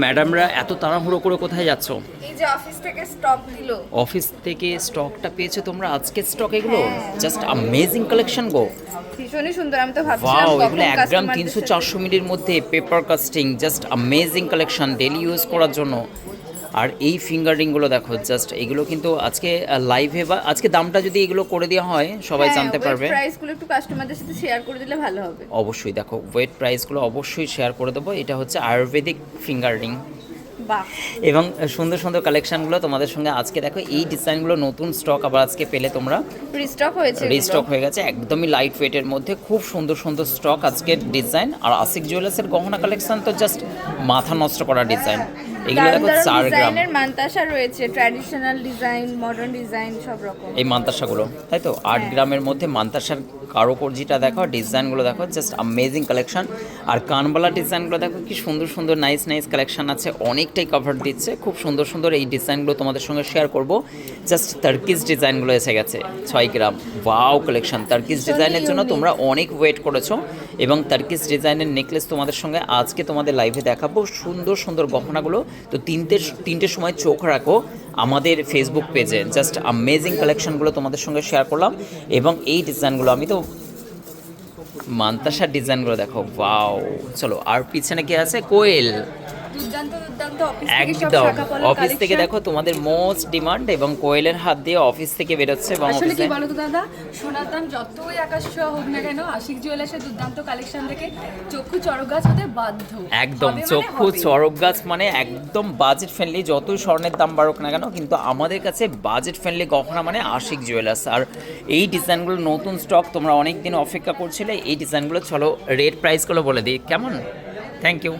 ম্যাডামরা এত তাড়াহুড়ো করে কোথায় যাচ্ছ? এই যে অফিস থেকে স্টক দিল। অফিস থেকে স্টকটা পেয়েছ তোমরা? আজকে স্টক এগুলো? জাস্ট অ্যামেজিং কালেকশন গো। ভীষণই সুন্দর আমি তো ভাবছিলাম ওয়াও এগুলো এক গ্রাম তিনশো চারশো মিলির মধ্যে paper casting just amazing collection daily use করার জন্য। আর এই ফিঙ্গার রিংগুলো দেখো জাস্ট এগুলো কিন্তু আজকে লাইভে বা আজকে দামটা যদি এগুলো করে দেওয়া হয় সবাই হ্যাঁ, জানতে পারবে। প্রাইসগুলো একটু কাস্টমারদের সাথে শেয়ার করে দিলে ভালো হবে। অবশ্যই দেখো ওয়েট প্রাইসগুলো অবশ্যই শেয়ার করে দেবো। এটা হচ্ছে আয়ুর্বেদিক ফিঙ্গার রিং এবং সুন্দর সুন্দর কালেকশনগুলো তোমাদের সঙ্গে আজকে দেখো এই ডিজাইনগুলো নতুন স্টক আবার আজকে পেলে তোমরা। রিস্টক হয়েছে রিস্টক হয়ে গেছে একদমই লাইট ওয়েটের মধ্যে। খুব সুন্দর সুন্দর স্টক আজকের ডিজাইন আর আশিক জুয়েলার্সের গহনা কালেকশন তো জাস্ট মাথা নষ্ট করা ডিজাইন এগুলো দেখো চার গ্রাম। মান্তাসা রয়েছে ট্র্যাডিশনাল ডিজাইন মডার্ন ডিজাইন সব রকম। এই মান্তাসাগুলো তাই তো? আট হ্যাঁ। গ্রামের মধ্যে মান্তাসার কারুকর্জিটা দেখো ডিজাইনগুলো দেখো জাস্ট অ্যামেজিং কালেকশন আর কানবালা ডিজাইনগুলো দেখো কি সুন্দর সুন্দর নাইস নাইস কালেকশন আছে। অনেকটাই কভার দিচ্ছে। খুব সুন্দর সুন্দর এই ডিজাইনগুলো তোমাদের সঙ্গে শেয়ার করব। জাস্ট তার্কিস ডিজাইনগুলো এসে গেছে ছয় গ্রাম। ওয়াও কালেকশন তার্কিস ভীষণই ডিজাইনের জন্য তোমরা অনেক ওয়েট করেছ। এবং তার্কিস ডিজাইনের নেকলেস তোমাদের সঙ্গে আজকে তোমাদের লাইভে দেখাবো। সুন্দর সুন্দর গহনাগুলো তো তিনটে তিনটের সময় চোখ রাখো আমাদের ফেসবুক পেজে জাস্ট আমেজিং কালেকশনগুলো তোমাদের সঙ্গে শেয়ার করলাম এবং এই ডিজাইনগুলো আমি তো মান্তাসার ডিজাইনগুলো দেখো। ওয়াও চলো, আর পিছনে কে আছে? কোয়েল। দুর্দান্ত দুর্দান্ত। অফিস থেকে সব একদম। শাখা পলা অফিস থেকে দেখো তোমাদের মোস্ট ডিমান্ড এবং কোয়েলের হাত দিয়ে অফিস থেকে বেরোচ্ছে এবং আসলে কি বলতো দাদা? সোনার দাম যতই আকাশ ছোঁয়া হোক না কেন আশিক জুয়েলার্সের দুর্দান্ত কালেকশন দেখে চক্ষু চড়ক হতে বাধ্য। একদম মানে চক্ষু হবে। চরক গাছ মানে একদম বাজেট ফ্রেন্ডলি যতই স্বর্ণের দাম বাড়ুক না কেন কিন্তু আমাদের কাছে বাজেট ফ্রেন্ডলি গহনা মানে আশিক জুয়েলার্স আর এই ডিজাইনগুলো নতুন স্টক তোমরা অনেক দিন অপেক্ষা করছিলে এই ডিজাইনগুলো চলো রেট প্রাইসগুলো বলে দিই। কেমন? Thank you